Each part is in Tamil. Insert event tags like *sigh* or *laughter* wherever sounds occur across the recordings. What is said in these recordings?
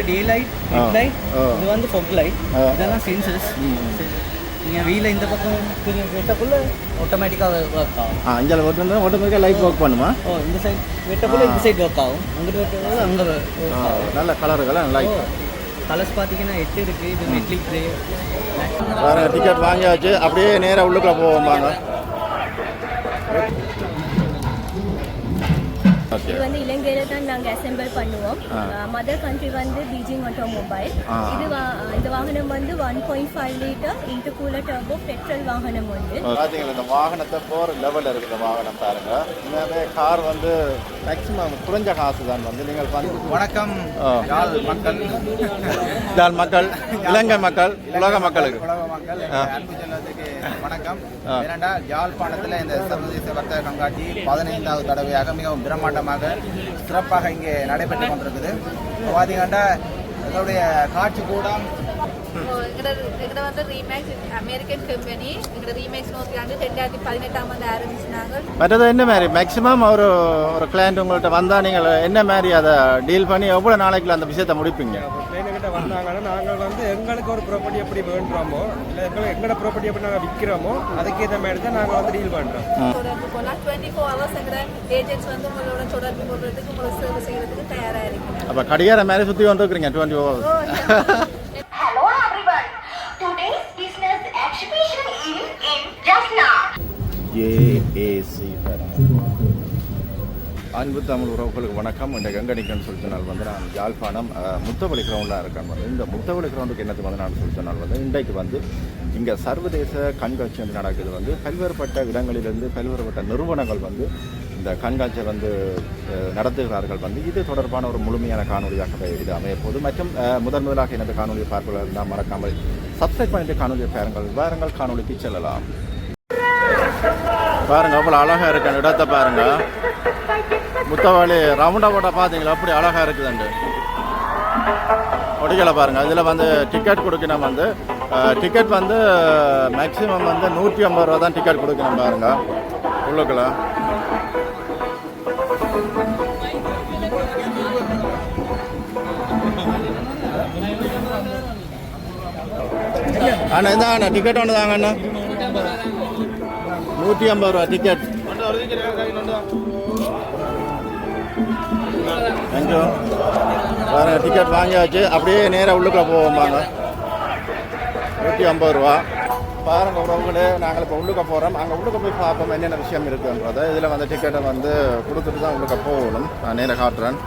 வந்து டே லைட் லைட். இது வந்து ஃபொக் லைட். இதெல்லாம் சென்சர்ஸ் நீங்கள் வீல இந்த பக்கம் வெட்டக்குள்ள ஆட்டோமேட்டிக்காக ஒர்க் ஆகும். ஆ அஞ்சால் ஒர்க் இருந்தால் ஆட்டோமேட்டிக்காக லைட் ஒர்க் பண்ணுமா? ஓ இந்த சைட் வெட்டக்குள்ள இந்த சைடு ஒர்க் ஆகும். அங்கிட்டு வெட்டக்குள்ள அங்கே நல்ல கலருக்கெல்லாம் லைட் கலர்ஸ் பார்த்தீங்கன்னா எட்டு இருக்குது இது மெட்லிக் க்ரே வேறு டிக்கெட் வாங்கியாச்சு. அப்படியே நேராக உள்ளுக்குள்ள போவோம் வாங்க. இது வந்து இலங்கையில தான் நாங்க அசெம்பிள் பண்ணுவோம். மதர் கண்ட்ரி வந்து பீஜிங் ஆட்டோமொபைல். இது இந்த வாகனம் வந்து one point five litre intercooler turbo petrol வாகனம் வந்து. பார்த்தீங்களா இந்த வாகனத்தை போகிற லெவலில் இருக்குது வாகனம் பாருங்க. உண்மையாகவே கார் வந்து மேக்ஸிமம் குறைஞ்ச காசு தான் வந்து நீங்கள் வணக்கம். மக்கள். மக்கள் இலங்கை மக்கள் உலக மக்களுக்கு. உலக மக்கள் வணக்கம். ஏனென்றால் யாழ்ப்பாணத்தில் இந்த சர்வதேச வர்த்தக கண்காட்சி பதினைந்தாவது தடவையாக மிகவும் பிரம்மாண்டமாக சிறப்பாக இங்கே நடைபெற்று கொண்டிருக்குது. பார்த்தீங்கன்னா இதோடைய காட்சி கூடம் எங்களோட எங்களோட வந்து ரீமேக்ஸ் அமெரிக்கன் கம்பெனி எங்களோட ரீமேக்ஸ் நோக்கி ஆண்டு ரெண்டாயிரத்தி பதினெட்டாம் ஆண்டு ஆரம்பிச்சினாங்க. மற்றது என்ன மாதிரி? மேக்ஸிமம் ஒரு ஒரு கிளைண்ட் உங்கள்கிட்ட வந்தால் நீங்கள் என்ன மாதிரி அதை டீல் பண்ணி எவ்வளோ நாளைக்குள்ள அந்த விஷயத்தை முடிப்பீங்க? கிட்ட வந்தாங்கன்னா நாங்கள் வந்து எங்களுக்கு ஒரு ப்ராப்பர்ட்டி எப்படி வேண்டுறோமோ இல்லை எங்களுக்கு எங்களோட ப்ராப்பர்ட்டி எப்படி நாங்கள் விற்கிறோமோ அதுக்கேற்ற மாதிரி தான் நாங்கள் வந்து டீல் பண்ணுறோம் தொடர்பு போனால் டுவெண்ட்டி ஃபோர் ஹவர்ஸ் எங்களோட ஏஜென்ட்ஸ் வந்து உங்களோட தொடர்பு கொள்றதுக்கு உங்களை சேவை செய்யறதுக்கு தயாராக இருக்கிறாங்க அப்போ கடிகார மாதிரி சுற்றி வந்துருக்குறீங்க twenty *laughs* hours in Jaffna. AAC அன்பு தமிழ் உறவுகளுக்கு வணக்கம். இந்த கங்கணிக்கன்னு சொல்லி சொன்னால் வந்து நான் யாழ்ப்பாணம் முத்தவழி கிரவுண்டில் இருக்கேன் வந்து. இந்த முத்தவழி கிரவுண்டுக்கு என்னது வந்து நான் சொல்லி சொன்னால் வந்து இன்றைக்கு வந்து இங்கே சர்வதேச கண்காட்சி வந்து நடக்குது வந்து. பல்வேறுபட்ட இடங்களிலிருந்து பல்வேறுபட்ட நிறுவனங்கள் வந்து இந்த கண்காட்சியை வந்து நடத்துகிறார்கள் வந்து. இது தொடர்பான ஒரு முழுமையான காணொலியாக இது அமையப்போது மற்றும் முதன் முதலாக எனது காணொலியை பார்ப்பதாக இருந்தால் மறக்காமல் சப்ஸ்கிரைப் பண்ணிட்டு காணொலியை பாருங்கள். வாருங்கள் காணொலிக்கு செல்லலாம். பாருங்க அவ்வளோ அழகாக இருக்க இடத்தை இடத்த பாருங்க. முத்தவாளி ரவுண்டா போட்ட பார்த்தீங்களா அப்படி அழகா இருக்குதுண்டு. ஒடிக்கலை பாருங்க. இதில் வந்து டிக்கெட் கொடுக்கணும் வந்து. டிக்கெட் வந்து மேக்ஸிமம் வந்து நூற்றி ஐம்பது ரூபா தான் டிக்கெட் கொடுக்கணும் பாருங்க. உள்ளுக்குள்ள. அண்ணா இந்த அண்ணா டிக்கெட் ஒன்று தாங்க அண்ணா நூற்றி ஐம்பது ரூபா டிக்கெட் தேங்க்யூ வேறு டிக்கெட் வாங்கியாச்சு. அப்படியே நேராக உள்ளுக்குள்ள போவோம்பாங்க நூற்றி ஐம்பது ரூபா. பாருங்க உறவுகளே நாங்கள் இப்போ உள்ளுக்க போகிறோம் அங்கே உள்ளுக்க போய் பார்ப்போம் என்னென்ன விஷயம் இருக்குன்றதை. இதில் வந்து டிக்கெட்டை வந்து கொடுத்துட்டு தான் உள்ளுக்க போகணும். நான் நேராக காட்டுறேன்.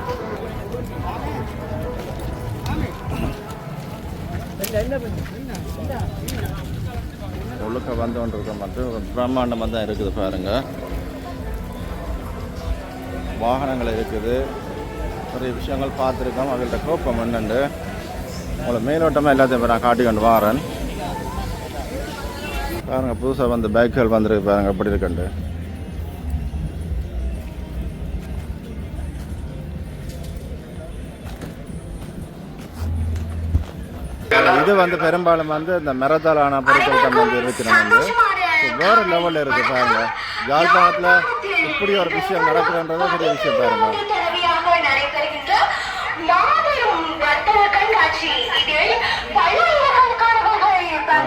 உள்ளுக்க வந்து கொண்டிருக்க மட்டும். பிரம்மாண்டமாக தான் இருக்குது பாருங்கள் வாகனங்கள் இருக்குது. நிறைய விஷயங்கள் பார்த்துருக்கோம். அவங்கள்ட்ட கோப்பம் என்னண்டு? உங்களை மேலோட்டமாக எல்லாத்தையும் நான் காட்டி கொண்டு வாரேன். பாருங்கள் புதுசாக வந்து பைக்குகள் வந்துருக்கு பாருங்கள் எப்படி இருக்குண்டு? இது வந்து பெரும்பாலும் வந்து இந்த மரத்தாலான பொருட்கள் தான் வந்து இருக்கிறோம் வந்து லெவலில் இருக்குது பாருங்கள் யாழ்ப்பாணத்தில் இப்படி ஒரு விஷயம் நடக்குதுன்றதே பெரிய விஷயம் பாருங்க.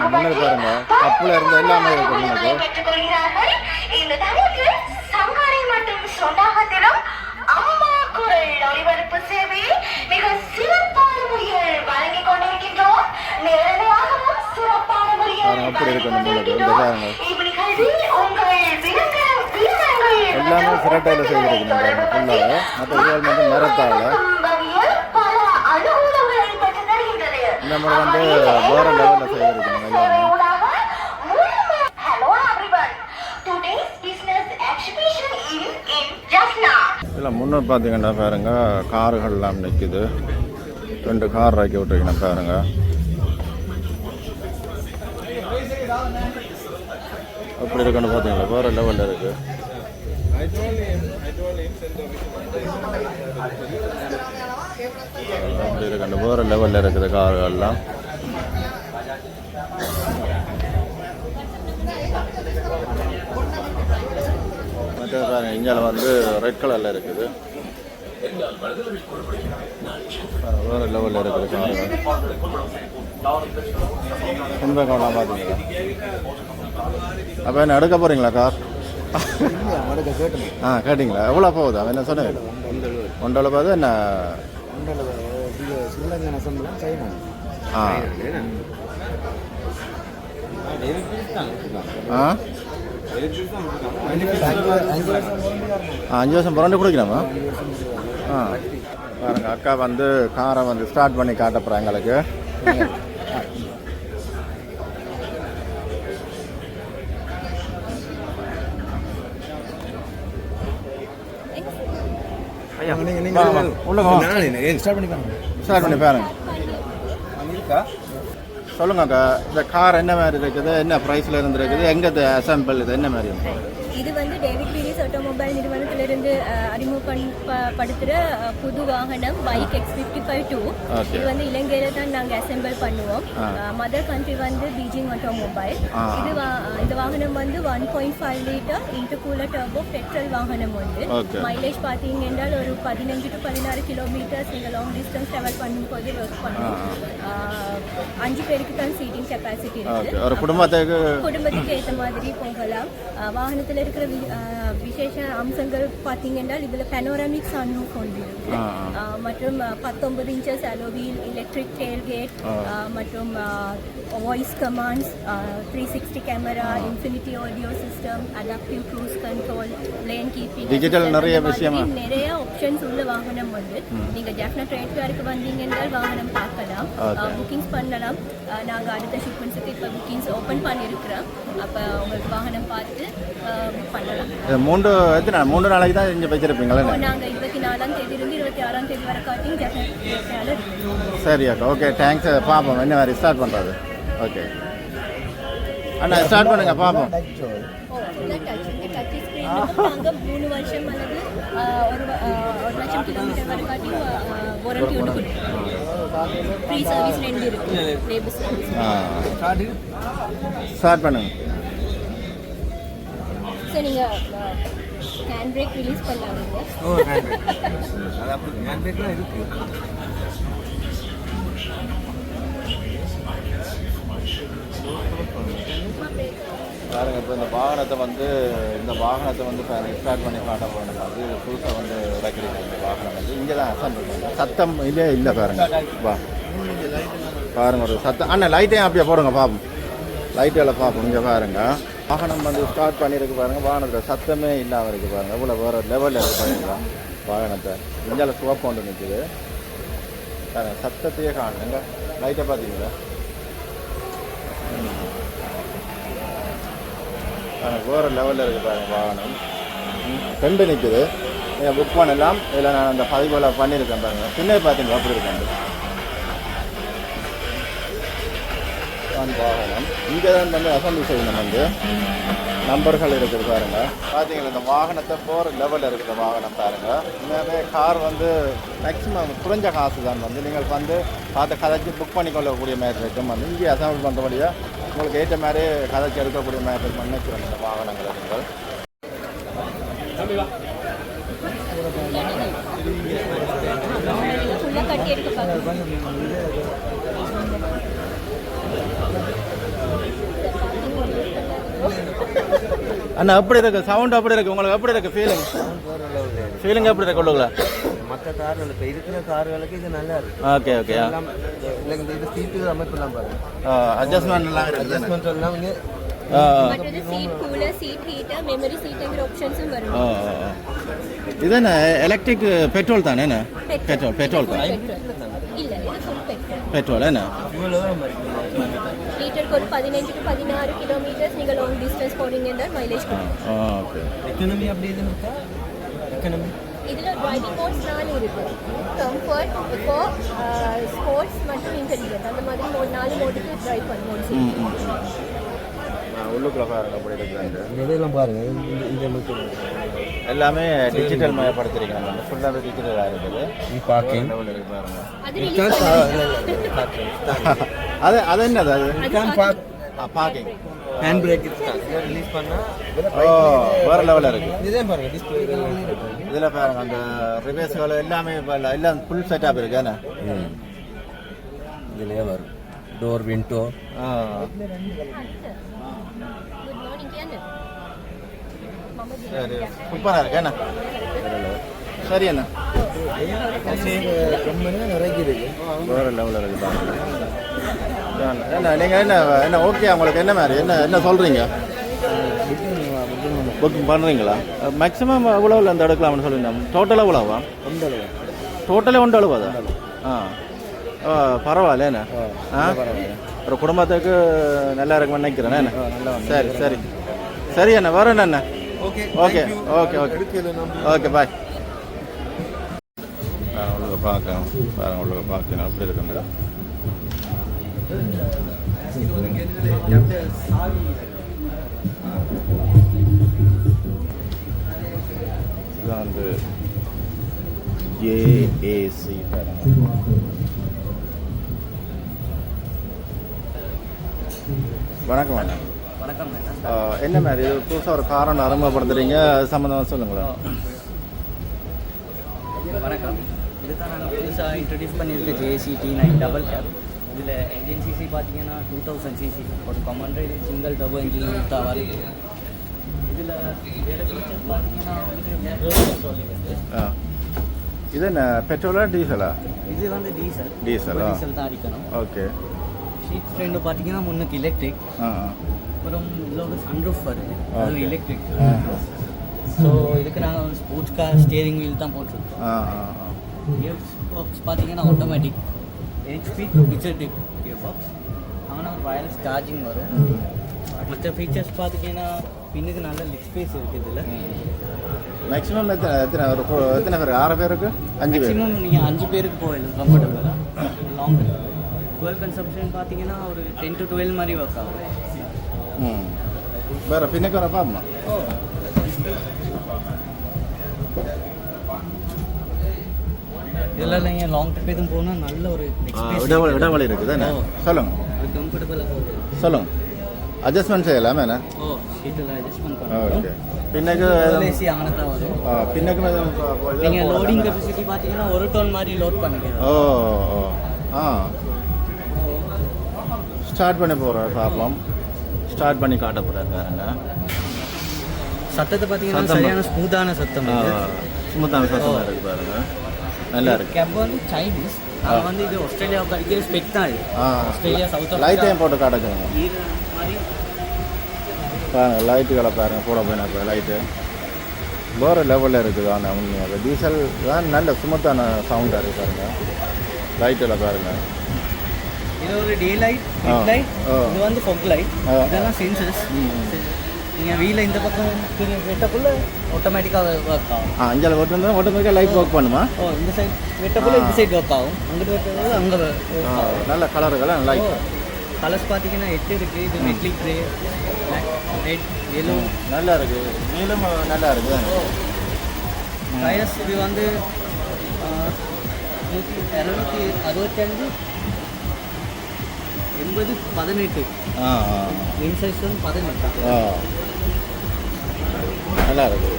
முன்னாடி பாருங்க. கப்புல இருந்து எல்லாமே இருக்கு வழங்கிக் கொண்டிருக்கின்றோம். நேரடியாகவும் அப்படி இருக்கு அந்த முன்னாடி. இந்த பாருங்க. எல்லாமே சிரட்டையில் செய்திருக்கு ஃபுல்லாக மற்ற வந்து மரத்தால் இந்த முறை வந்து வேற லெவலில் செய்திருக்கணும் எல்லாமே இல்லை இதில் முன்னே பார்த்தீங்கன்னா பாருங்க கார்கள்லாம் எல்லாம் நிற்குது ரெண்டு கார் இறக்கி விட்டுருக்கீங்கன்னா பாருங்க அப்படி இருக்குன்னு பார்த்தீங்களா? வேற லெவலில் இருக்கு. அப்படி இருக்கு வேற லெவலில் இருக்குது கார்கள்லாம். மற்ற பாருங்க வந்து ரெட் கலரில் இருக்குது. வேறு லெவலில் இருக்குது கார்கள். பின்பக்கம் பார்த்தீங்களா? அப்போ என்ன எடுக்க போகிறீங்களா கார் ஆ கேட்டிங்களா? எவ்வளோ போகுது? அவன் என்ன சொன்னேன் ஒன்றரை போகுது என்ன? ஆ. ஆ? அஞ்சு வருஷம் புரண்டு கொடுக்கலாமா ஆ. பாருங்க அக்கா வந்து காரை வந்து ஸ்டார்ட் பண்ணி காட்ட எங்களுக்கு. உள்ள. ஸ்டார்ட் பண்ணி பாருங்க. சொல்லுங்க அக்கா இந்த கார் என்ன மாதிரி இருக்குது? என்ன ப்ரைஸில் இருந்து இருக்குது எங்கே அசம்பிள் இது? என்ன மாதிரி இது வந்து டேவிட் பீரிஸ் ஆட்டோமொபைல் நிறுவனத்திலிருந்து அறிமுகப்படுத்துகிற புது வாகனம் bike X fifty five two. இது வந்து இலங்கையில தான் நாங்கள் அசெம்பிள் பண்ணுவோம். மதர் கண்ட்ரி வந்து பீஜிங் ஆட்டோமொபைல். இது இந்த வாகனம் வந்து one point five litre intercooler turbo petrol வாகனம் வந்து. மைலேஜ் பார்த்தீங்க என்றால் ஒரு பதினஞ்சு டு பதினாறு கிலோமீட்டர்ஸ் நீங்கள் லாங் டிஸ்டன்ஸ் ட்ராவல் பண்ணும்போது ஒர்க் பண்ணும். ஆஹ், அஞ்சு பேருக்கு தான் சீட்டிங் கெப்பாசிட்டி இருக்குது ஒரு குடும்பத்துக்கு ஏற்ற மாதிரி போகலாம். வாகனத்தில் இருக்கிற விசேஷ அம்சங்கள் பார்த்தீங்கன்னா இதில் பெனோராமிக் சன்ரூஃப் ஒன்று இருக்கு மற்றும் பத்தொன்பது inches alloy wheel electric tail gate மற்றும் voice commands three sixty camera infinity audio system adaptive cruise control lane keeping Digital நிறைய விஷயமா? நிறைய ஆப்ஷன்ஸ் உள்ள வாகனம் வந்து நீங்க ஜாஃப்னா ட்ரேட் ஃபேருக்கு வந்தீங்க என்றால் வாகனம் பார்க்கலாம். புக்கிங்ஸ் பண்ணலாம். அஹ் நாங்க அடுத்த ஷிப்மெண்ட்ஸுக்கு இப்போ புக்கிங்ஸ் ஓப்பன் பண்ணியிருக்கிறோம் அப்போ உங்களுக்கு வாகனம் பார்த்து பண்ணலாம் மூன்று எத்தனை? மூன்று நாளைக்கு தான் இங்கே வச்சிருப்பீங்களா நாங்கள் இருபத்தி நாலாம் தேதி இருந்து இருபத்தி ஆறாம் தேதி வரை காட்டியும் சரி அக்கா ஓகே தேங்க்ஸ் பார்ப்போம் என்ன மாதிரி ஸ்டார்ட் பண்ணுறது ஓகே அண்ணா ஸ்டார்ட் பண்ணுங்க பார்ப்போம் ஓ ஃபுல்லாக டச் இந்த டச் ஸ்க்ரீனுக்கு நாங்கள் மூணு வருஷம் அல்லது அஹ், ஒரு வ- அஹ், ஒரு லட்சம் கிலோமீட்டர் வரை காட்டியும் வாரண்டி ஒன்று கொடுக்கும் ஃப்ரீ சர்வீஸ் ரெண்டு இருக்கு. லேபர் சர்வீஸ் ஆ. ஸ்டார்ட் பண்ணுங்க. ஸோ நீங்கள் ஹேண்ட் பிரேக் ரிலீஸ் பண்ணலாங்க பாருங்க இப்போ இந்த வாகனத்தை வந்து இந்த வாகனத்தை வந்து ஸ்டார்ட் பண்ணி காட்ட போகணும் அது புதுசாக வந்து இறக்கிறீங்க இந்த வாகனம் வந்து இங்கே தான் அசம்பிள் சத்தம் இல்லையே இல்லை பாருங்க. வா. பாருங்க ஒரு சத்தம். அண்ணா லைட்டையும் அப்படியே போடுங்க பார்ப்போம் லைட்டெல்லாம் பார்ப்போம் இங்கே பாருங்க. வாகனம் வந்து ஸ்டார்ட் பண்ணியிருக்கு பாருங்கள் வாகனத்தில் சத்தமே இல்லாமல் இருக்குது பாருங்கள் இவ்வளோ வேறு லெவலில் இருக்குது பாருங்க. வாகனத்தை. இந்தியாவில் சிவப்பு ஒன்று நிற்குது பாருங்கள் சத்தத்தையே காணுங்க. லைட்டை பார்த்தீங்களா எனக்கு வேறு லெவலில் இருக்குது பாருங்கள் வாகனம். ம், ரெண்டு நிற்குது நீங்கள் புக் பண்ணலாம். இதில் நான் அந்த பதிவில் பண்ணியிருக்கேன் பாருங்கள் பின்னே பார்த்தீங்களா அப்படி இருக்கேன் வாகனம். இங்கே தான் வந்து அசம்பிள் செய்யணும் வந்து. நம்பர்கள் இருக்குது பாருங்க. பார்த்தீங்களா இந்த வாகனத்தை போகிற லெவலில் இருக்கிற வாகனம் பாருங்க. உண்மையாகவே கார் வந்து மேக்ஸிமம் குறைஞ்ச காசு தான் வந்து. நீங்கள் வந்து பார்த்து கதைச்சு புக் பண்ணிக்கொள்ளக்கூடிய மாதிரி இருக்கும் வந்து. இங்கே அசம்பிள் பண்ணுறபடியாக உங்களுக்கு ஏற்ற மாதிரி கதைச்சு எடுக்கக்கூடிய மாதிரி இருக்கும் நினைக்கிறேன் இந்த வாகனங்களை நீங்கள். கட்டி எடுக்க அண்ணா எப்படி இருக்கு? சவுண்ட் எப்படி இருக்கு? உங்களுக்கு எப்படி இருக்கு? ஃபீலிங் ஃபீலிங் எப்படி இருக்கு உள்ளுக்குள்ள? மற்ற கார்கள் இப்போ இருக்கிற கார்களுக்கு இது நல்லா இருக்கு. ஓகே ஓகே இல்லை இந்த இது சீட்டு அமைப்பெல்லாம் பாருங்க. அட்ஜஸ்ட்மெண்ட் எல்லாம் அட்ஜஸ்ட்மெண்ட் எல்லாம் இங்கே ஆ, மற்றது seat cooler seat heater memory சீட்டுங்கிற ஆப்ஷன்ஸும் வரும். ஆ, ஆ, ஆ. இது என்ன எலக்ட்ரிக் பெட்ரோல் தானே என்ன? பெட்ரோல் பெட்ரோல் தான்? இல்ல இது ஃபுல் பெட்ரோல் பெட்ரோல் என்ன? லிட்டருக்கு ஒரு பதினஞ்சு டு பதினாறு கிலோமீட்டர்ஸ் நீங்கள் லாங் டிஸ்டன்ஸ் போனீங்கன்னா மைலேஜ் கொடுக்கும் ஆ ஓகே எக்கனமி அப்படி எதுவும் இருக்கா எக்கனமி இதுல டிரைவிங் மோட்ஸ் நாலு இருக்கு கம்ஃபர்ட் எக்கோ ஸ்போர்ட்ஸ் மற்றும் இன்டெலிஜென்ட் அந்த மாதிரி மூணு நாலு மோடுக்கு டிரைவ் பண்ண மோட்ஸ் ம் ம் உள்ளுக்குள்ள பாருங்க அப்படி இருக்குது இதெல்லாம் பாருங்க இந்த இந்த மட்டும் எல்லாமே டிஜிட்டல் மயப்படுத்திருக்காங்க ஃபுல்லாகவே டிஜிட்டலாக இருக்குது பார்க்கிங் பாருங்க அது அது என்னது? அது பார்க்கிங் ஹேண்ட் பிரேக் ரிலீஸ் பண்ணால் ஓ வேற லெவலில் இருக்கு இதே பாருங்க டிஸ்பிளே இதில் பாருங்க அந்த ரிவேர்ஸ்கள் எல்லாமே எல்லாம் ஃபுல் செட்டப் இருக்கு என்ன இதுலயே வரும் டோர் விண்டோ ஆ சரி சூப்பராக இருக்கு என்ன சரி என்ன நிறைய இருக்கு வேற லெவலில் இருக்கு. பாருங்க என்ன நீங்கள் என்ன என்ன ஓகே உங்களுக்கு? என்ன மாதிரி? என்ன என்ன சொல்கிறீங்க புக்கிங் பண்ணுறீங்களா மேக்ஸிமம் எவ்வளோவில் அந்த எடுக்கலாம்னு சொல்லுங்க டோட்டலாக எவ்வளோவா டோட்டலே ஒன்று அழுவாதா? ஆ. ஆ பரவாயில்ல என்ன? ஆ ஒரு குடும்பத்துக்கு நல்லா இருக்கும்னு நினைக்கிறேன் என்ன? சரி சரி. சரி அண்ணா வேற என்ன okay okay okay okay okay bye உள்ளுக பார்க்க பாருங்க உள்ளுக பார்க்கணும் அப்படி இருக்குங்க இதுதான் வந்து ஏஏசி வணக்கம் அண்ணா வணக்கம் அண்ணா. ஆ, என்ன மாதிரி? புதுசாக ஒரு காரம் அறிமுகப்படுத்துறீங்க அது சம்மந்தமாக சொல்லுங்களேன். வணக்கம். இதுதான் நாங்கள் புதுசாக இன்ட்ரடியூஸ் பண்ணியிருக்க JC T nine double cab இதில் என்ஜின் சிசி பார்த்தீங்கன்னா டூ தௌசண்ட் சிசி ஒரு common rail single double engine யூத்தாக வருது. இதில் வேறு ஃபீச்சர்ஸ் பார்த்தீங்கன்னா உங்களுக்கு இது என்ன பெட்ரோலா டீசலா இது வந்து டீசல் டீசலா? டீசல் தான் அடிக்கணும் ஓகே ஷீட் ஃப்ரெண்டு பார்த்தீங்கன்னா முன்னுக்கு எலக்ட்ரிக் அப்புறம் இதில் ஒரு சன்ரூஃப் வருது அது. எலக்ட்ரிக் ஸோ இதுக்கு நாங்கள் ஸ்போர்ட்ஸ் கார் ஸ்டியரிங் வீல் தான் போட்டிருக்கோம் கியர் பாக்ஸ் பார்த்தீங்கன்னா automatic HP tip gear box ஆனால் ஒரு வயர்லெஸ் சார்ஜிங் வரும். மற்ற ஃபீச்சர்ஸ் பார்த்தீங்கன்னா பின்னுக்கு நல்ல லெக் ஸ்பேஸ் இருக்குது இதில். மேக்ஸிமம் எத்தனை எத்தனை ஒரு எத்தனை பேர் ஆறு பேருக்கு அஞ்சு பேர். மேக்ஸிமம் நீங்கள் அஞ்சு பேருக்கு போயிடலாம் கம்ஃபர்டபுளாக லாங் ஃபுவல் கன்சப்ஷன் பார்த்தீங்கன்னா ஒரு டென் டு டுவெல் மாதிரி ஒர்க் ஆகும். ம். வேறு பின்னுக்கு வர பாப்பா இதெல்லாம் நீங்கள் லாங் ட்ரிப் எதுவும் போனால் நல்ல ஒரு இடவழி இடவழி இருக்குது என்ன ஓ. சொல்லுங்க. கம்ஃபர்டபுளாக போகுது. அட்ஜஸ்ட்மெண்ட் செய்யலாமே என்ன? ஓ சீட்டெல்லாம் அட்ஜஸ்ட்மெண்ட் ஓகே பின்னுக்கு ஏசி அங்கே தான் வரும். ஆ, பின்னுக்கு நீங்கள் லோடிங். கெப்பாசிட்டி பார்த்தீங்கன்னா ஒரு டோன் மாதிரி லோட் பண்ணிக்கலாம். ஓ ஓ. ஆ. ஸ்டார்ட் பண்ணி போகிறோம் பார்ப்போம் ஸ்டார்ட் பண்ணி காட்ட போகிறாரு பாருங்க சத்தத்தை பார்த்தீங்கன்னா சத்தம் சரியான ஸ்மூத்தான சத்தம் இது. சுமத்தான சத்தமாக இருக்கு பாருங்க. நல்லா இருக்கு. கேப் வந்து சைனீஸ் நாங்கள் வந்து இது ஆஸ்திரேலியாவுக்கு அடிக்கிற ஸ்பெக் தான் இது. ஆஸ்திரேலியா சவுத் லைட்டையும் போட்டு காட்டுச்சுங்க ஈர மாதிரி பாருங்க லைட்டுகளை பாருங்க கூட போய் லைட்டு வேறு லெவலில் இருக்குது ஆனால் உண்மையாக. டீசல் தான் நல்ல சுமத்தான சவுண்டாக இருக்கு பாருங்க. லைட்டில் பாருங்க. இது ஒரு டே லைட் லைட். இது வந்து ஃபொக் லைட். இதெல்லாம் சென்சர்ஸ் ம். நீங்கள் இந்த பக்கம் வெட்டக்குள்ள ஆட்டோமேட்டிக்காக ஒர்க் ஆகும். ஆ அஞ்சால் ஓட்டு இருந்தால் ஆட்டோமேட்டிக்காக லைட் ஒர்க் பண்ணுமா? ஓ இந்த சைடு வெட்டக்குள்ள இந்த சைடு ஒர்க் ஆகும். அங்கிட்டு வெட்டக்குள்ள அங்கே நல்ல கலருக்கெல்லாம் லைட் கலர்ஸ் பார்த்தீங்கன்னா எட்டு இருக்குது இது மெட்லி க்ரே ரெட் எல்லோ நல்லா இருக்கு. நீளம் நல்லா இருக்குது டயர்ஸ் இது வந்து நூற்றி இரநூத்தி அறுபத்தஞ்சு எண்பது பதினெட்டு. ஆ சைஸ் வந்து பதினெட்டு. நல்லா இருக்கு.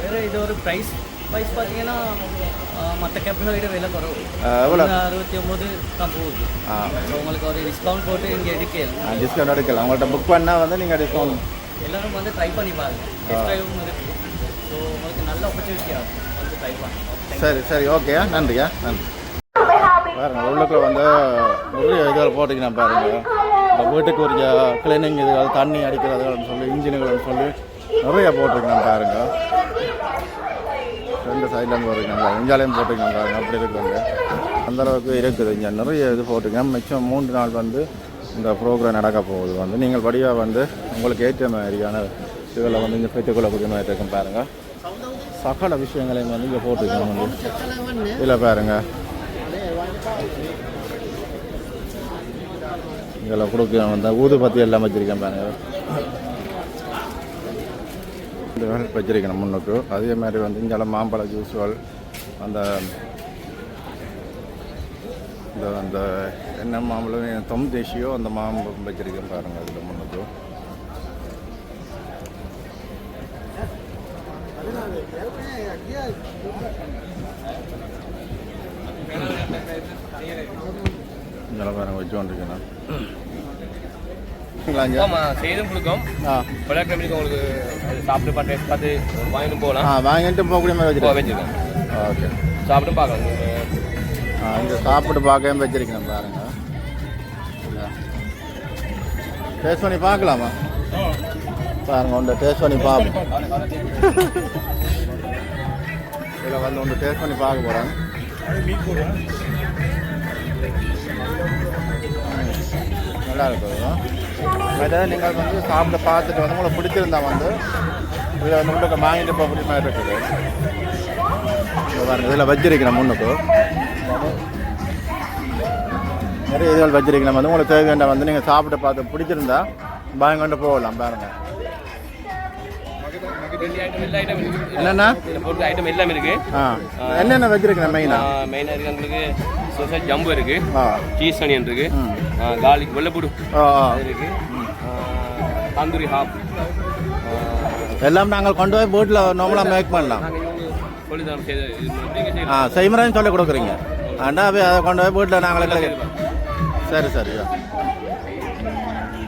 வேறு இது ஒரு ப்ரைஸ் ப்ரைஸ் பார்த்தீங்கன்னா மற்ற கேப்பில் விட விலை குறவு. அறுபத்தி ஒம்பது தான் போகுது. உங்களுக்கு ஒரு டிஸ்கவுண்ட் போட்டு இங்கே எடுக்கலாம் டிஸ்கவுண்ட் எடுக்கலாம் உங்கள்கிட்ட புக் பண்ணால் வந்து நீங்கள் டிஸ்கவுண்ட் எல்லாரும் வந்து ட்ரை பண்ணி பாருங்க. டெஸ்ட் ட்ரைவும் இருக்குது ஸோ உங்களுக்கு நல்ல ஆப்பர்ச்சுனிட்டி ஆகும் வந்து ட்ரை பண்ணுங்க சரி சரி. ஓகேயா நன்றியா நன்றி. பாருங்க உள்ளுக்குள்ள வந்து நிறைய இதில் போட்டிங்கன்னா பாருங்க. இந்த வீட்டுக்கு உரிய கிளீனிங் இதுகள் தண்ணி அடிக்கிறதுகள்னு சொல்லி இன்ஜினுகள்னு சொல்லி. நிறைய போட்டிருக்கேன் பாருங்க. ரெண்டு சைட்லேருந்து போட்டிருக்காங்க. இஞ்சாலையும் போட்டிருக்காங்க பாருங்க. அப்படி இருக்குங்க அந்த அளவுக்கு இருக்குது இங்கே. நிறைய இது போட்டிருக்கேன் மிச்சம் மூன்று நாள் வந்து இந்த ப்ரோக்ராம் நடக்க போகுது. வந்து நீங்கள் படியாக வந்து உங்களுக்கு ஏற்ற மாதிரியான இதுகளை வந்து இங்கே பெற்றுக்கொள்ளக்கூடிய மாதிரி இருக்கும் பாருங்கள் சகல விஷயங்களையும் வந்து இங்கே போட்டிருக்காங்க. வந்து. இதில் பாருங்க. இதில் கொடுக்க வந்த ஊதுபத்தி எல்லாம் வச்சிருக்கேன் பாருங்கள் இந்த வேலை வச்சுருக்கணும் முன்னுக்கு. அதே மாதிரி வந்து இங்கே மாம்பழ ஜூஸ்கள் அந்த இந்த அந்த என்ன மாம்பழம் தொம் தேசியோ அந்த மாம்பழம் வச்சுருக்கேன் பாருங்கள் அதில் முன்னுக்கு. இதெல்லாம் பாருங்க வச்சு கொண்டிருக்கேன் ஆமாம் செய்தும் கொடுக்கும். விளையாட்டு உங்களுக்கு சாப்பிட்டு பார்த்து பார்த்து வாங்கிட்டு ஆ போகலாம் வாங்கிட்டு போகக்கூடிய மாதிரி வச்சுருக்கேன். ஓகே. சாப்பிட்டு பார்க்கலாம். இங்கே சாப்பிட்டு பார்க்காம வச்சிருக்கேன் பாருங்க. டேஸ்ட் பண்ணி பார்க்கலாமா? பாருங்க ஒன்று டேஸ்ட் பண்ணி பார்ப்போம் *laughs* இதில் வந்து ஒன்று டேஸ்ட் பண்ணி பார்க்க போகிறேன் நல்லா இருக்குது. அதாவது நீங்கள் வந்து சாப்பிட்டு பார்த்துட்டு வந்து உங்களுக்கு பிடிச்சிருந்தா வந்து இதில் வந்து உங்களுக்கு வாங்கிட்டு போகக்கூடிய மாதிரி இருக்குது. இங்க பாருங்க இதில் வச்சிருக்கிறேன் முன்னுக்கு. நிறைய இதுகள் வச்சிருக்கிறேன். வந்து உங்களுக்கு தேவையான வந்து நீங்கள் சாப்பிட்டு பார்த்து பிடிச்சிருந்தா வாங்கி கொண்டு போகலாம் பாருங்க. எல்லா ஐட்டம் இருக்குது என்னென்னா ஐட்டம் எல்லாமே இருக்குது ஆ. என்னென்ன வச்சிருக்கிறேன் மெயினாக மெயினாக இருக்குது உங்களுக்கு ஸ்பெஷல் ஜம்பு இருக்குது ஆ. சீஸ் அனியன் இருக்குது ம். கார்லிக் வெள்ளைப்பூடு இருக்குது தந்தூரி ஹாப் எல்லாம் நாங்கள் கொண்டு போய் வீட்டில் நார்மலாக மேக் பண்ணலாம். ஆ செய்முறைன்னு சொல்லி கொடுக்குறீங்க. ஆண்டா போய் அதை கொண்டு போய் வீட்டில் நாங்களே சரி சரி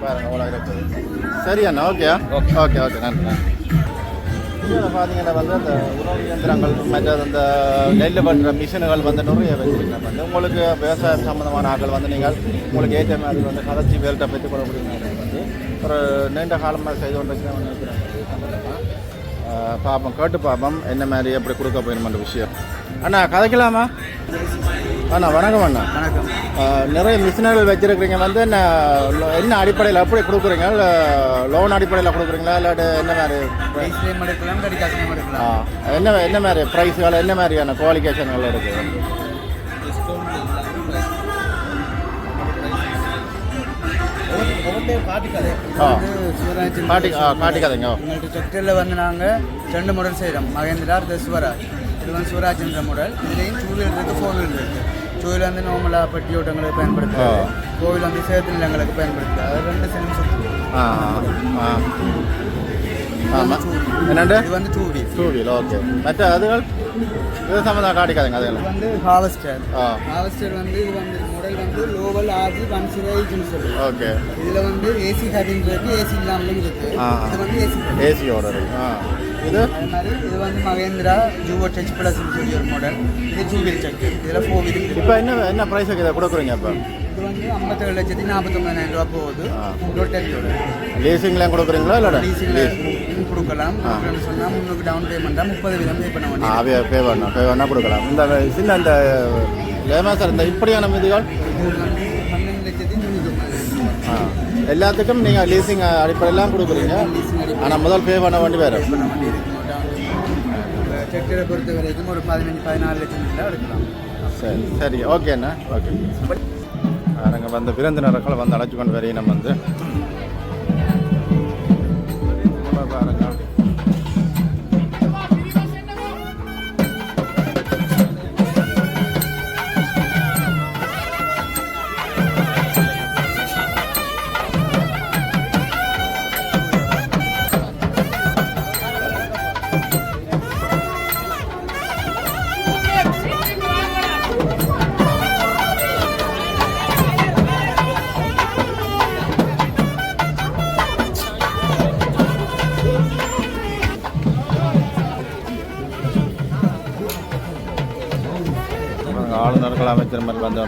பாருங்க அவ்வளோ இருக்குது சரி அண்ணா ஓகே ஓகே ஓகே நன்றி நன்றி. இதில் பார்த்தீங்கன்னா வந்து அந்த உணவு இயந்திரங்கள் மற்ற அந்த நெல் பண்ணுற மிஷின்கள் வந்து நிறைய வச்சுருக்காங்க வந்து உங்களுக்கு விவசாயம் சம்மந்தமான ஆட்கள் வந்து நீங்கள் உங்களுக்கு ஏற்ற மாதிரி வந்து கதைச்சி வேல்ட்டை பற்றி கொள்ளக்கூடிய வந்து ஒரு நீண்ட காலமாக செய்து கொண்டிருக்கிறேன் நினைக்கிறேன் பார்ப்போம் கேட்டு பார்ப்போம் என்ன மாதிரி எப்படி கொடுக்க போயணுமென்ற விஷயம் அண்ணா கதைக்கலாமா? அண்ணா வணக்கம் அண்ணா. வணக்கம். நிறைய மிஷினர்கள் வச்சிருக்கிறீங்க. வந்து என்ன என்ன அடிப்படையில் எப்படி கொடுக்குறீங்க? இல்லை லோன் அடிப்படையில் கொடுக்குறீங்களா? இல்லாட்டி என்ன மாதிரி? ஆ என்ன என்ன மாதிரி ப்ரைஸ்கள் என்ன மாதிரியான குவாலிஃபிகேஷன்கள் இருக்குது காட்டிக்காதீங்க எங்கள்கிட்ட செக்டரில் வந்து நாங்கள் ரெண்டு மாடல் செய்கிறோம் மகேந்திரா சிவராஜ் இது வந்து சிவராஜ்ன்ற மாடல் இதுலேயும் டூ வீலர் இருக்குது ஃபோர் வீலர் இருக்குது வீலர் வந்து நார்மலாக பட்டி ஓட்டங்களுக்கு. ஃபோர் வீலர் வந்து சேத்து நிலங்களுக்கு பயன்படுத்துறது அது ரெண்டு ஆ ஆமாம் என்னண்டு? இது வந்து two wheel two wheel okay மற்ற அதுகள் இது சம்மந்தம் காட்டிக்காதீங்க அதுகள். வந்து ஹார்வெஸ்டர் ஆ. ஹார்வெஸ்டர் வந்து இது வந்து மாடல் வந்து லோவல் ஆர்ஜி ஒன் ஜீரோ எயிட்னு சொல்லுவோம் ஓகே இதில் வந்து ஏசி ஹேவிங் இருக்கு ஏசி இல்லாமலும் இருக்கு. ஆ. இது வந்து ஏசி ஏசியோட இருக்கு ஆ. இது அதே மாதிரி இது வந்து மகேந்திரா ஜூவோ டச் பிளஸ் சொல்லி ஒரு மாடல் இது டூ வீல் செக் இதில் ஃபோர் வீல் இப்போ என்ன என்ன ப்ரைஸுக்கு இதை கொடுக்குறீங்க இப்போ இது வந்து ஐம்பத்தேழு லட்சத்தி நாற்பத்தொம்பதாயிரம் ரூபா போகுது. ரோட்டரியோட லீசிங்லாம் கொடுக்குறீங்களா இல்லை லீசிங்கில் கொடுக்கலாம் சொன்னால் முந்நூறு டவுன் பேமெண்ட்டாக முப்பது வீதம் பே பண்ண வேண்டியது அவைய பே பண்ணணும் பே பண்ணால் கொடுக்கலாம் இந்த சின்ன இந்த லேமா சார் இந்த இப்படியான இதுகள் எல்லாத்துக்கும் நீங்கள் லீசிங் அடிப்படையெல்லாம் கொடுக்குறீங்க. ஆனால் முதல் பே பண்ண வேண்டி வேறு. செக்கரை பொறுத்த வரைக்கும் ஒரு பதினஞ்சு பதினாலு லட்சம் எடுக்கலாம். சரி சரி ஓகேண்ணா ஓகே நாங்கள் வந்து விருந்தினர்கள் வந்து அழைச்சி கொண்டு வரையும் நம்ம வந்து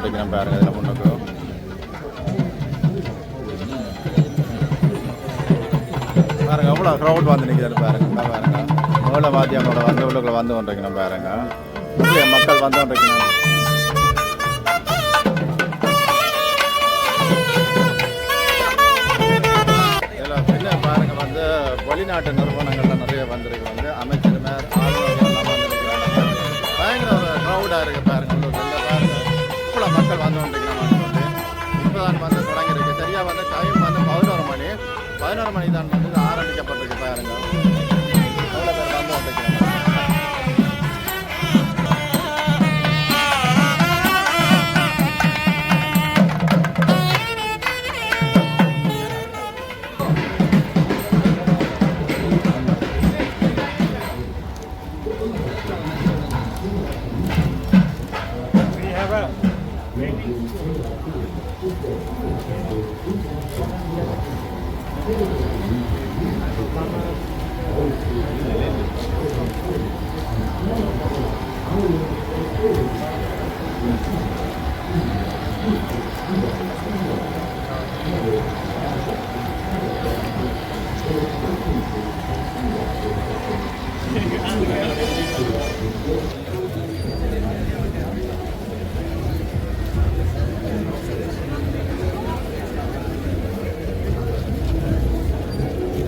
அமைச்சர் மாதிரி பாருங்க இதில் முன்னுக்கு பாருங்க எவ்வளோ க்ரௌட் வந்து நிற்கிறது பாருங்க இந்தா பாருங்க. எவ்வளோ வாத்தியங்களோட வந்து உள்ளுக்குள்ள வந்து கொண்டிருக்கணும் பாருங்க. அப்படியே மக்கள் வந்து கொண்டிருக்கணும் வெளிநாட்டு நிறுவனங்கள்லாம் நிறைய பதினோரு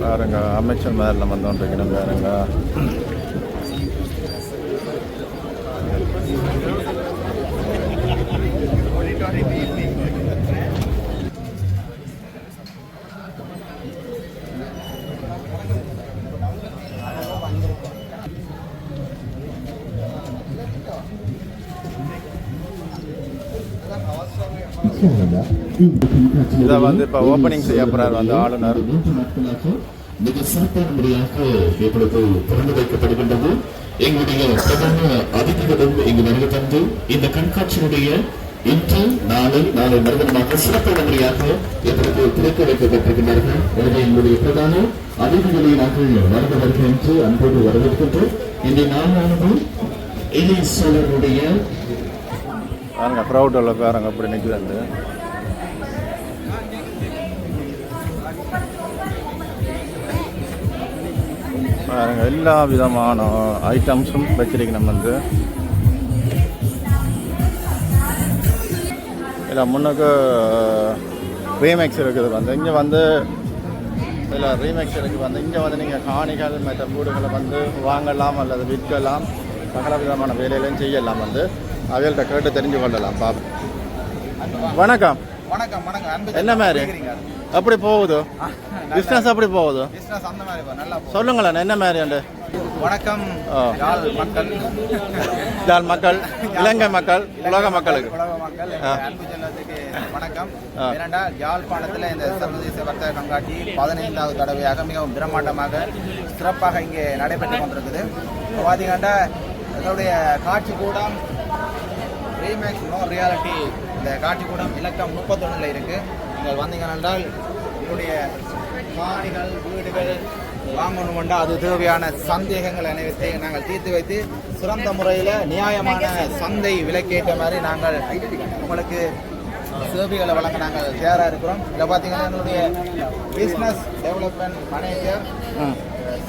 பாருங்க அமைச்சர் மேரில் வந்தோன்றிருக்கணும் பாருங்க. வந்து இப்போ ஓப்பனிங் செய்ய போகிறார் வந்து ஆளுநர். மிக சிறப்பான முறையாக இப்பொழுது திறந்து வைக்கப்படுகின்றது. எங்களுடைய பிரதான அதிதிகளும் இங்கு வருகை தந்து இந்த கண்காட்சியினுடைய இன்று நாளை நாளை மறுதினமாக சிறப்பான முறையாக இப்பொழுது திறக்க வைக்கப்பட்டிருக்கின்றார்கள். எனவே எங்களுடைய பிரதான அதிதிகளை நாங்கள் வருக என்று அன்போடு வரவேற்கின்றோம். இந்த நாளானது இலை சோழருடைய பாருங்க க்ரௌடில் பாருங்க அப்படி நிற்கிறது பாருங்க எல்லா விதமான ஐட்டம்ஸும் வச்சிருக்கணும் வந்து. இதில் முன்னுக்கு ரீமேக்ஸ் இருக்குது வந்து. இங்கே வந்து இதில் ரீமேக்ஸ் இருக்குது வந்து. இங்கே வந்து நீங்கள் காணிகள் மற்ற வீடுகளை வந்து வாங்கலாம் அல்லது விற்கலாம். சகல விதமான வேலைகளையும் செய்யலாம் வந்து. அவைகள்கிட்ட கேட்டு தெரிஞ்சு கொள்ளலாம் பாப்போம் வணக்கம் வணக்கம். வணக்கம் என்ன மாதிரி? எப்படி போகுது? பிஸ்னஸ் எப்படி போகுது. சொல்லுங்களேன் என்ன மாதிரி வணக்கம் ஆ. யாழ் மக்கள். மக்கள் இலங்கை மக்கள் உலக மக்களுக்கு. மக்கள். வணக்கம். ஏனென்றால் யாழ்ப்பாணத்தில் இந்த சர்வதேச வர்த்தக கண்காட்சி பதினைந்தாவது தடவையாக மிகவும் பிரம்மாண்டமாக சிறப்பாக இங்கே நடைபெற்று கொண்டிருக்குது. பார்த்தீங்கன்னா இதோடைய காட்சி கூடம் ரீமேக்ஸ் நோ ரியாலிட்டி இந்த காட்சி கூடம் இலக்கம் முப்பத்தொன்னில் இருக்குது நீங்கள் வந்தீங்கன்னா என்றால் உங்களுடைய காணிகள் வீடுகள் வாங்கணுமெண்டா அது தேவையான சந்தேகங்கள் அனைவத்தை நாங்கள் தீர்த்து வைத்து சிறந்த முறையில் நியாயமான சந்தை விலைக்கேற்ற மாதிரி நாங்கள் உங்களுக்கு சேவைகளை வழங்க நாங்கள் தயாராக இருக்கிறோம். இதில் பார்த்தீங்கன்னா எங்களுடைய business development manager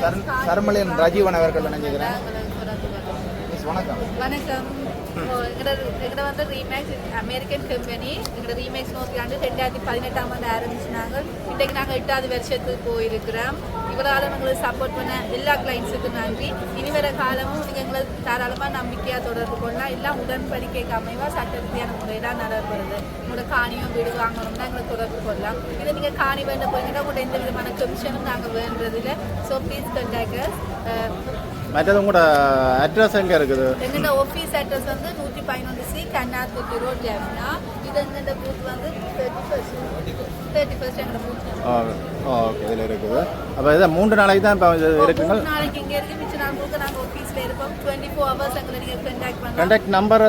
sir Sharmalin Rajeevan அவர்கள் நினைஞ்சுக்கிறேன் மிஸ் வணக்கம். வணக்கம். எங்கட வந்து ரீமேக்ஸ் அமெரிக்கன் கம்பெனி எங்கட ரீமேக்ஸ் நோக்கியாண்டு ரெண்டாயிரத்தி பதினெட்டாம் ஆண்டு ஆரம்பிச்சினாங்க இன்றைக்கு நாங்கள் எட்டாவது வருஷத்துக்கு போயிருக்கிறோம் இவ்வளோ காலம் எங்களுக்கு சப்போர்ட் பண்ண எல்லா கிளைண்ட்ஸுக்கும் நன்றி இனி வர காலமும் நீங்கள் எங்களை தாராளமாக நம்பிக்கையாக தொடர்பு கொள்ளலாம் எல்லாம் உடன்படிக்கைக்கு அமைவாக சட்ட ரீதியான முறையில் நடைபெறுது உங்களோட காணியும் வீடு வாங்கணும்னா எங்களை தொடர்பு கொள்ளலாம் இதை நீங்கள் காணி வேண்ட போனீங்கன்னா உங்களோட எந்த விதமான கமிஷனும் நாங்கள் வேண்டதில்லை ஸோ ப்ளீஸ் கண்டாக்ட் மற்றது உங்களோட அட்ரஸ் எங்கே இருக்குது? எங்களோட ஆஃபீஸ் அட்ரஸ் வந்து நூற்றி பதினொன்று சி கண்ணாத்துப்பி ரோட் ஜாமினா இது எங்களோட பூத் வந்து தேர்ட்டி ஃபர்ஸ்ட் தேர்ட்டி ஃபர்ஸ்ட் எங்களோட பூத் ஓகே இதில் இருக்குது. அப்போ இதை மூன்று நாளைக்கு தான் இப்போ இது இருக்குங்க நாளைக்கு இங்கே இருக்கு மிச்ச நாள் முழுக்க நாங்கள் ஆஃபீஸில் இருப்போம். டுவெண்ட்டி ஃபோர் ஹவர்ஸ் எங்களை நீங்கள் கண்டாக்ட் பண்ணலாம். Contact number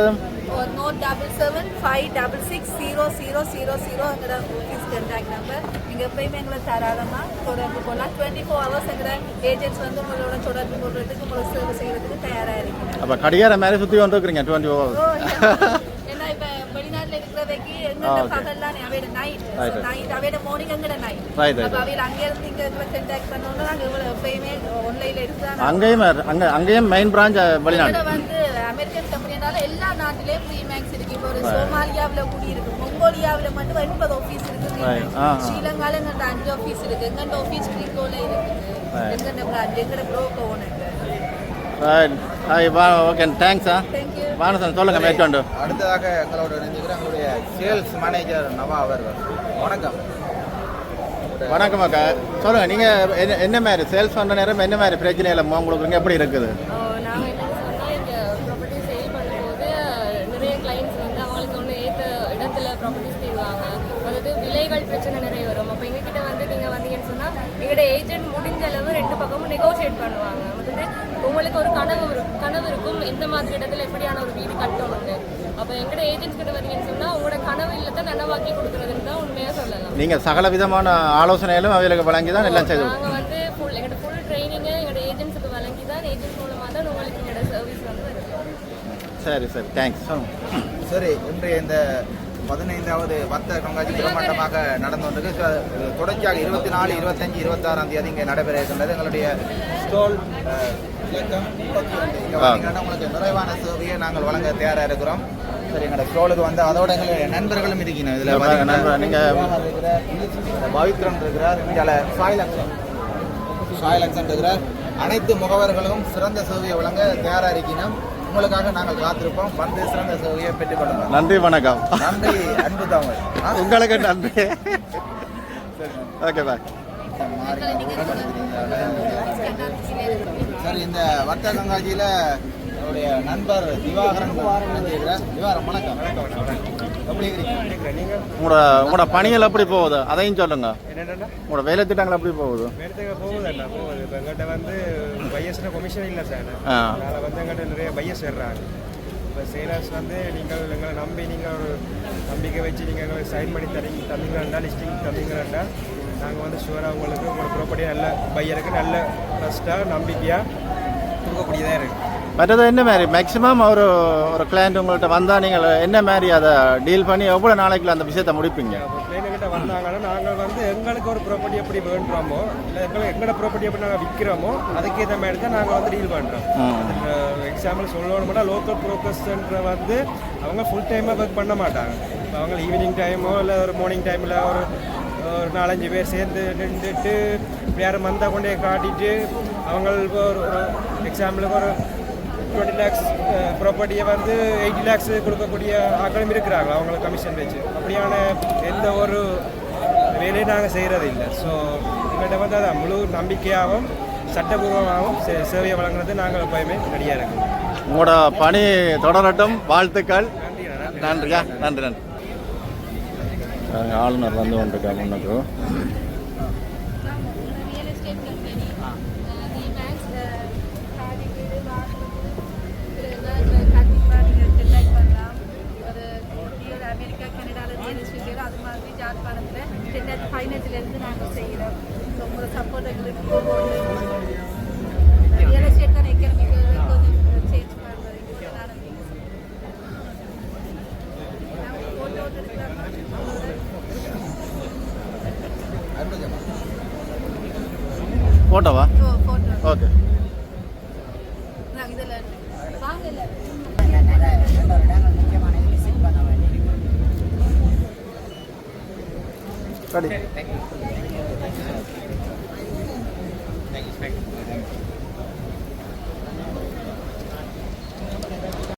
note double seven five double six zero zero zero zero எங்களோட ஆஃபீஸ் கண்டாக்ட் நம்பர் நீங்கள் எப்பயுமே எங்களை தாராளமாக தொடர்பு கொள்ளலாம். டுவெண்ட்டி ஃபோர் ஹவர்ஸ் எங்களோட ஏஜென்ட்ஸ் வந்து உங்களோட தொடர்பு கொள்றதுக்கு உங்களை சேவை செய்கிறதுக்கு தயாராக இருக்கிறாங்க அப்போ கடிகார மாதிரி சுற்றி வந்துருக்குறீங்க டுவெண்ட்டி ஓ, ஓவர் ஏன்னா இப்ப வெளிநாட்டுல இருக்கிறவைக்கு okay. பகல்லாம் அவையோட நைட். நைட் அவையோட மார்னிங் எங்கட நைட் அப்ப. அவையில அங்க இருந்து இங்க கண்டாக்ட் பண்ணோம்னா நாங்க இவ்வளவு எப்பயுமே ஆன்லைன்ல இருக்கிறாங்க அங்கேயும் அங்கே அங்கேயும் மெயின் பிரான்ச் வெளிநாடு. வந்து அமெரிக்கன் நாட்டிலேயும் ஃப்ரீ மேக்ஸ் இருக்கு. இப்போ ஒரு சோமாலியாவுல கூடி இருக்கு. மொங்கோலியாவுல மட்டும் எண்பது ஆஃபீஸ் இருக்கு. ஆ, ஆ. ஸ்ரீலங்கால எங்கள்ட்ட அஞ்சு ஆஃபீஸ் இருக்கு. எங்கள்ட்ட ஆஃபீஸ் ட்ரீகோல இருக்குது Right. எங்கள்ட்ட பிராண்ட் எங்கள்ட்ட ப்ரோக்கோ ஓனர் ஓகே தேங்க்ஸா தேங்க்யூ வானசன் சொல்லுங்கள் மேற்கொண்டு. அடுத்ததாக எங்களோட இணைஞ்சுக்கிற எங்களுடைய சேல்ஸ் மேனேஜர் நவா அவர்கள். வணக்கம். வணக்கம் அக்கா. சொல்லுங்கள் நீங்கள் என்ன என்ன மாதிரி சேல்ஸ் பண்ணுற நேரம் என்ன மாதிரி பிரச்சனையில் உங்களுக்கு எப்படி இருக்குது நாங்கள் என்னன்னு சொன்னால் இங்கே ப்ராப்பர்ட்டி சேல் பண்ணும்போது நிறைய கிளைண்ட்ஸ் வந்து அவங்களுக்கு ஒன்று ஏற்ற இடத்துல ப்ராப்பர்ட்டிஸ் தேடுவாங்க அதாவது விலைகள் பிரச்சனை நிறைய வரும். அப்போ எங்ககிட்ட வந்து நீங்கள் வந்தீங்கன்னு சொன்னால் எங்களோட ஏஜென்ட் முடிஞ்ச அளவு ரெண்டு பக்கமும் நெகோஷியேட் பண்ணுவாங்க. வந்து உங்களுக்கு ஒரு கனவு இருக்கும் கனவு இருக்கும். எந்த மாதிரி இடத்துல எப்படியான ஒரு வீடு கட்டணும்னு. அப்போ எங்களோட ஏஜென்ட்ஸ் கிட்ட வந்தீங்கன்னு சொன்னால் உங்களோட அதை நனவாக்கி கொடுக்குறதுன்னு தான் உண்மையாக சொல்லலாம். நீங்கள் சகல விதமான ஆலோசனைகளும் அவைகளுக்கு வழங்கி தான் எல்லாம் செய்து நாங்கள் வந்து ஃபுல் எங்களோட ஃபுல் ட்ரைனிங்கை எங்களோட ஏஜென்ட்ஸுக்கு வழங்கி தான் ஏஜென்ட் மூலமாக தான் உங்களுக்கு எங்களோட சர்வீஸ் வந்து வருது. சரி சரி. தேங்க்ஸ் சரி இன்றைய இந்த பதினைந்தாவது வர்த்தக கண்காட்சி பிரம்மாண்டமாக நடந்து ச- தொடர்ச்சியாக இருபத்தி நாலு இருபத்தஞ்சு இருபத்தாறாம் தேதி இங்கே நடைபெற இருக்கின்றது. எங்களுடைய ஸ்டால் வந்தீங்கன்னா உங்களுக்கு நிறைவான சேவையை நாங்கள் வழங்க தயாராக இருக்கிறோம். சரி எங்களோட ஸ்டாலுக்கு வந்து அதோட எங்களுடைய நண்பர்களும் இருக்கணும் இதில் பாருங்க, பார்த்தீங்கன்னா நண்பர், நீங்க- வியாபாரி இருக்கிறார், இந்த பவித்ரன் இருக்கிறார் இந்தியாவில் சாய்லக்ஷன். சாய்லக்ஷன் இருக்கிறார். அனைத்து முகவர்களும் சிறந்த சேவையை வழங்க தயாராக இருக்கணும் உங்களுக்காக நாங்கள் காத்திருப்போம். வந்து சிறந்த சேவையை பெற்றுக்கொள்ளுங்கள். நன்றி வணக்கம். நன்றி அன்பு தாமல் உங்களுக்கு நன்றி. ஓகே பாய் சரி இந்த வர்த்தக கண்காட்சியில் என்னுடைய நண்பர் திவாகரன். திவாகரன் வணக்கம். எப்படி இருக்கிறீங்க உங்களோட உங்களோட பணிகள் எப்படி போகுது? அதையும் சொல்லுங்க. உங்களோட வேலை திட்டங்கள் எப்படி போகுது? போகுது. இப்போ எங்கள்கிட்ட வந்து பையஸில் கொமிஷன் இல்லை சார். அதனால் வந்து எங்கள்கிட்ட நிறைய பையஸ் ஏறுறாங்க இப்போ சேலர்ஸ் வந்து நீங்கள் எங்களை நம்பி நீங்கள் ஒரு நம்பிக்கை வச்சு நீங்கள் எங்களுக்கு சைன் பண்ணி தரீங்க தந்தீங்கன்னா லிஸ்டிங் தந்தீங்கன்னா நாங்கள் வந்து ஷுவராக உங்களுக்கு உங்களோட ப்ராப்பர்ட்டியாக நல்ல பையருக்கு நல்ல ட்ரஸ்ட்டாக நம்பிக்கையாக கொடுக்கக்கூடியதாக இருக்குது மற்றது என்ன மாதிரி? மேக்ஸிமம் ஒரு ஒரு கிளைண்ட் உங்கள்கிட்ட வந்தால் நீங்கள் என்ன மாதிரி அதை டீல் பண்ணி எவ்வளோ நாளைக்குள்ள அந்த விஷயத்தை முடிப்பீங்க? கிட்ட வந்தாங்கன்னா நாங்கள் வந்து எங்களுக்கு ஒரு ப்ராப்பர்ட்டி எப்படி வேண்டுறோமோ இல்லை எங்களுக்கு எங்களோட ப்ராப்பர்ட்டி எப்படி நாங்கள் விற்கிறோமோ அதுக்கேற்ற மாதிரி தான் நாங்கள் வந்து டீல் பண்ணுறோம் எக்ஸாம்பிள் சொல்லணும்னா லோக்கல் ப்ரோக்கர்ஸ்ன்ற வந்து அவங்க ஃபுல் டைமாக ஒர்க் பண்ண மாட்டாங்க. அவங்க ஈவினிங் டைமோ இல்லை ஒரு மார்னிங் டைமில் ஒரு ஒரு நாலஞ்சு பேர் சேர்ந்து நின்றுட்டு யாரும் மந்தா கொண்டே காட்டிட்டு அவங்க ஒரு எக்ஸாம்பிளுக்கு ஒரு டுவெண்ட்டி லேக்ஸ் ப்ராப்பர்ட்டியை வந்து எயிட்டி லேக்ஸ் கொடுக்கக்கூடிய ஆக்களும் இருக்கிறாங்க அவங்களுக்கு கமிஷன் வச்சு. அப்படியான எந்த ஒரு வேலையும் நாங்கள் செய்கிறது இல்லை. ஸோ எங்கள்கிட்ட வந்து அதை முழு நம்பிக்கையாகவும் சட்டபூர்வமாகவும் சே- சேவையை வழங்குறது நாங்கள் எப்பயுமே ரெடியாக இருக்கோம். உங்களோட பணி தொடரட்டும். வாழ்த்துக்கள். நன்றியா நன்றி. நன்றி. ஆளுநர் வந்து கொண்டிருக்கா முன்னுக்கு